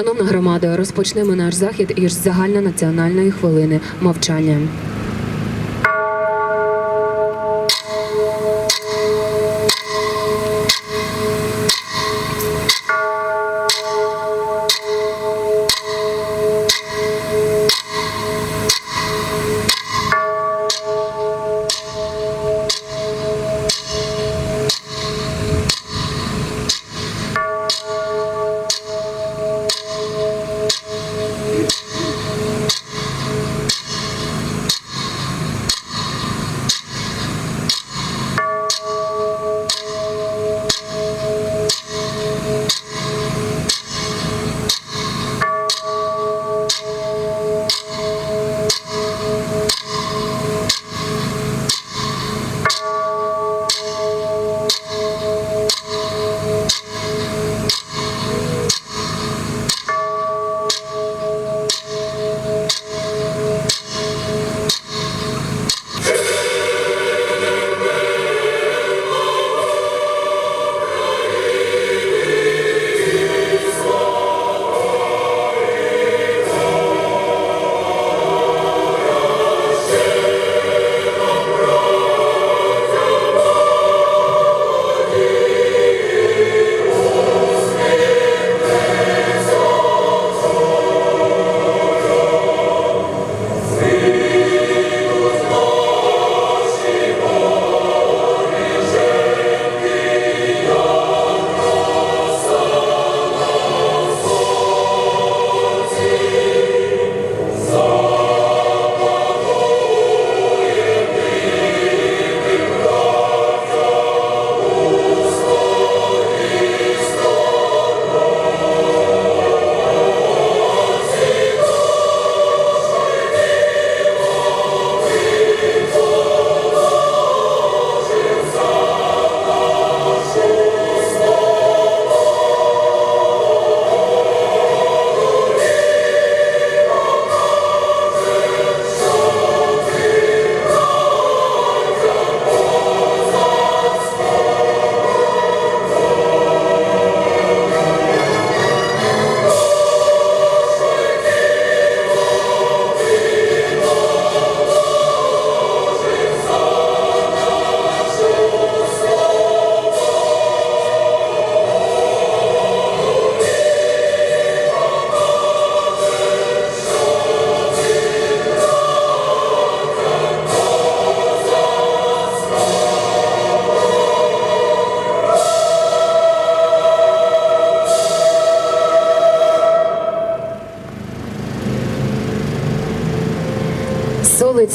Шановна громада, розпочнемо наш захід із загальнонаціональної хвилини мовчання.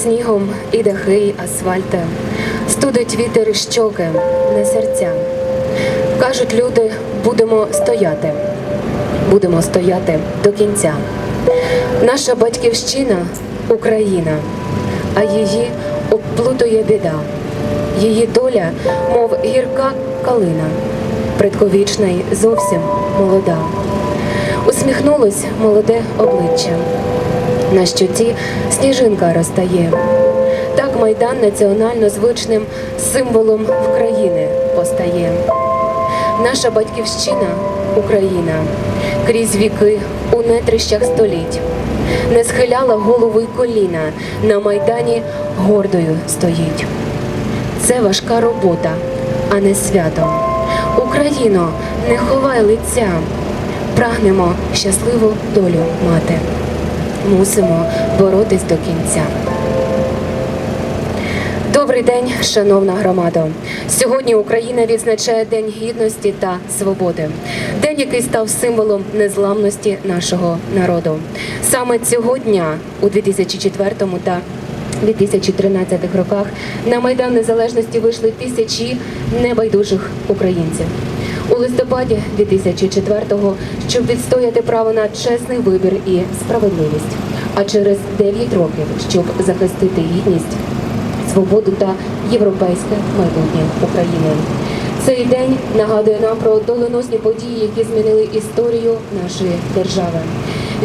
Снігом і дахи, й асфальти, студить вітер і щоки, не серця. Кажуть люди, будемо стояти, будемо стояти до кінця. Наша батьківщина Україна, а її обплутує біда. Її доля, мов гірка калина, предковічна й зовсім молода. Усміхнулось молоде обличчя. На щоті сніжинка розтає. Так майдан національно звичним символом України постає. Наша батьківщина Україна крізь віки у нетрищах століть не схиляла голову й коліна, на майдані гордою стоїть. Це важка робота, а не свято. Україно, не ховай лиця, прагнемо щасливу долю мати. Мусимо боротись до кінця. Добрий день, шановна громада. Сьогодні Україна відзначає День гідності та свободи, день, який став символом незламності нашого народу. Саме цього дня, у 2004 та 2013 роках, на майдан незалежності вийшли тисячі небайдужих українців. У листопаді 2004-го, щоб відстояти право на чесний вибір і справедливість. А через 9 років, щоб захистити гідність свободу та європейське майбутнє України. Цей день нагадує нам про доленосні події, які змінили історію нашої держави.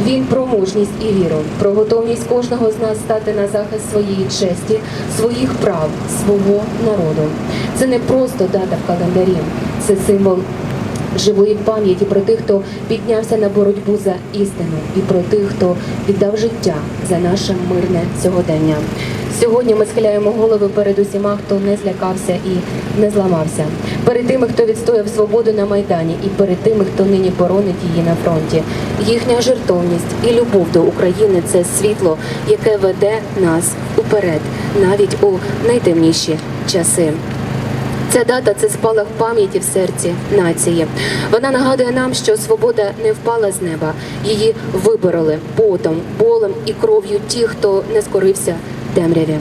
Він про мужність і віру, про готовність кожного з нас стати на захист своєї честі, своїх прав, свого народу. Це не просто дата в календарі, це символ живої пам'яті про тих, хто піднявся на боротьбу за істину, і про тих, хто віддав життя за наше мирне сьогодення. Сьогодні ми схиляємо голови перед усіма, хто не злякався і не зламався, перед тими, хто відстояв свободу на майдані, і перед тими, хто нині боронить її на фронті. Їхня жертовність і любов до України це світло, яке веде нас уперед, навіть у найтемніші часи. Ця дата це спалах пам'яті в серці нації. Вона нагадує нам, що свобода не впала з неба. Її вибороли потом, болем і кров'ю ті, хто не скорився темряві.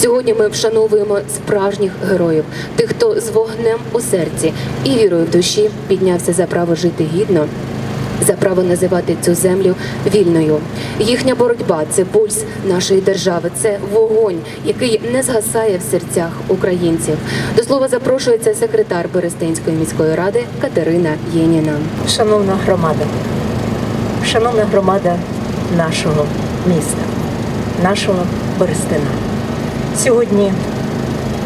Сьогодні ми вшановуємо справжніх героїв, тих, хто з вогнем у серці і вірою в душі піднявся за право жити гідно за право називати цю землю вільною. Їхня боротьба це пульс нашої держави, це вогонь, який не згасає в серцях українців. До слова запрошується секретар Берестинської міської ради Катерина Єніна. Шановна громада, шановна громада нашого міста, нашого Берестина. Сьогодні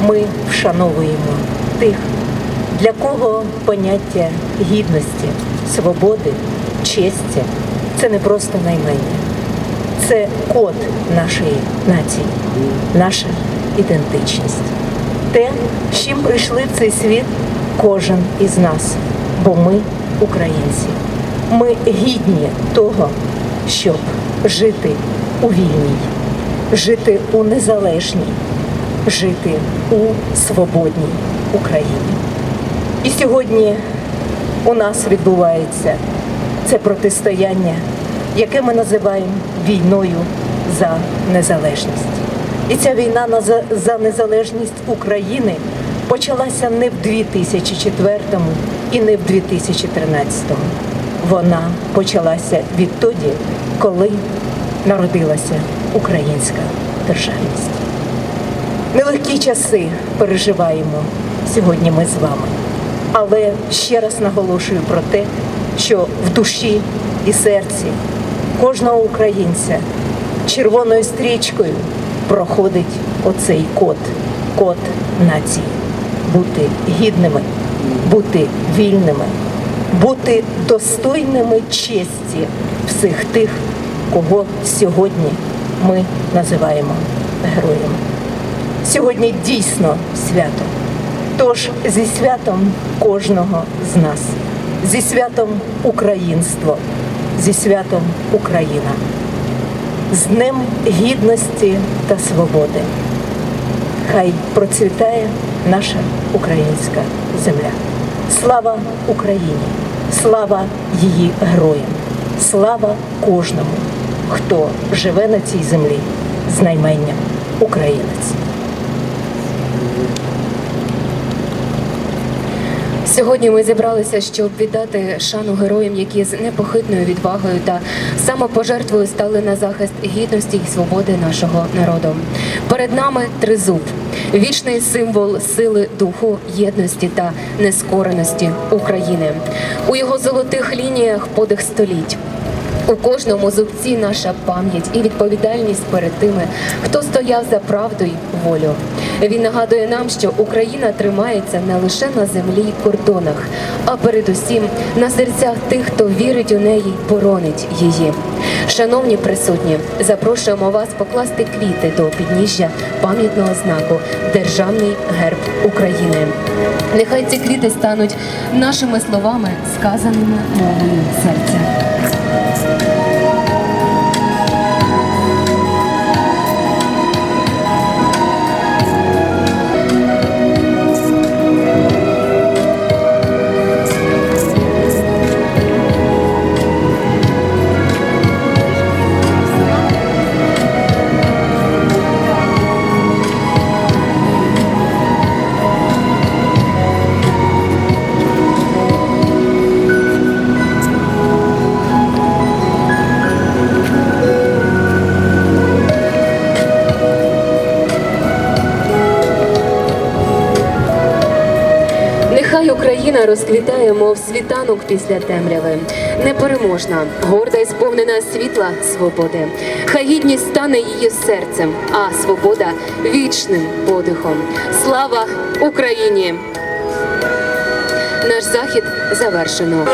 ми вшановуємо тих, для кого поняття гідності, свободи, честі це не просто наймення, це код нашої нації, наша ідентичність. Те, з чим прийшли в цей світ кожен із нас, бо ми українці. Ми гідні того, щоб жити у вільній, жити у незалежній, жити у свободній Україні. І сьогодні у нас відбувається це протистояння, яке ми називаємо війною за незалежність. І ця війна за- за незалежність України почалася не в 2004 і не в 2013. Вона почалася відтоді, коли народилася українська державність. Нелегкі часи переживаємо сьогодні ми з вами. Але ще раз наголошую про те, що в душі і серці кожного українця червоною стрічкою проходить оцей код, код нації. Бути гідними, бути вільними, бути достойними честі всіх тих, кого сьогодні ми називаємо героями. Сьогодні дійсно свято. Тож зі святом кожного з нас, зі святом українство, зі святом Україна, з Днем Гідності та Свободи. Хай процвітає наша українська земля. Слава Україні! Слава її героям! Слава кожному, хто живе на цій землі з найменням українець. Сьогодні ми зібралися, щоб віддати шану героям, які з непохитною відвагою та самопожертвою стали на захист гідності і свободи нашого народу. Перед нами тризуб, вічний символ сили духу, єдності та нескореності України. У його золотих лініях подих століть. У кожному зубці наша пам'ять і відповідальність перед тими, хто стояв за правду й волю. Він нагадує нам, що Україна тримається не лише на землі й кордонах, а передусім на серцях тих, хто вірить у неї, боронить її. Шановні присутні, запрошуємо вас покласти квіти до підніжжя пам'ятного знаку Державний герб України. Нехай ці квіти стануть нашими словами, сказаними мовою серця. Нехай розквітає, мов світанок після темряви, непереможна, горда і сповнена світла свободи. Хай гідність стане її серцем, а свобода вічним подихом. Слава Україні! Наш захід завершено.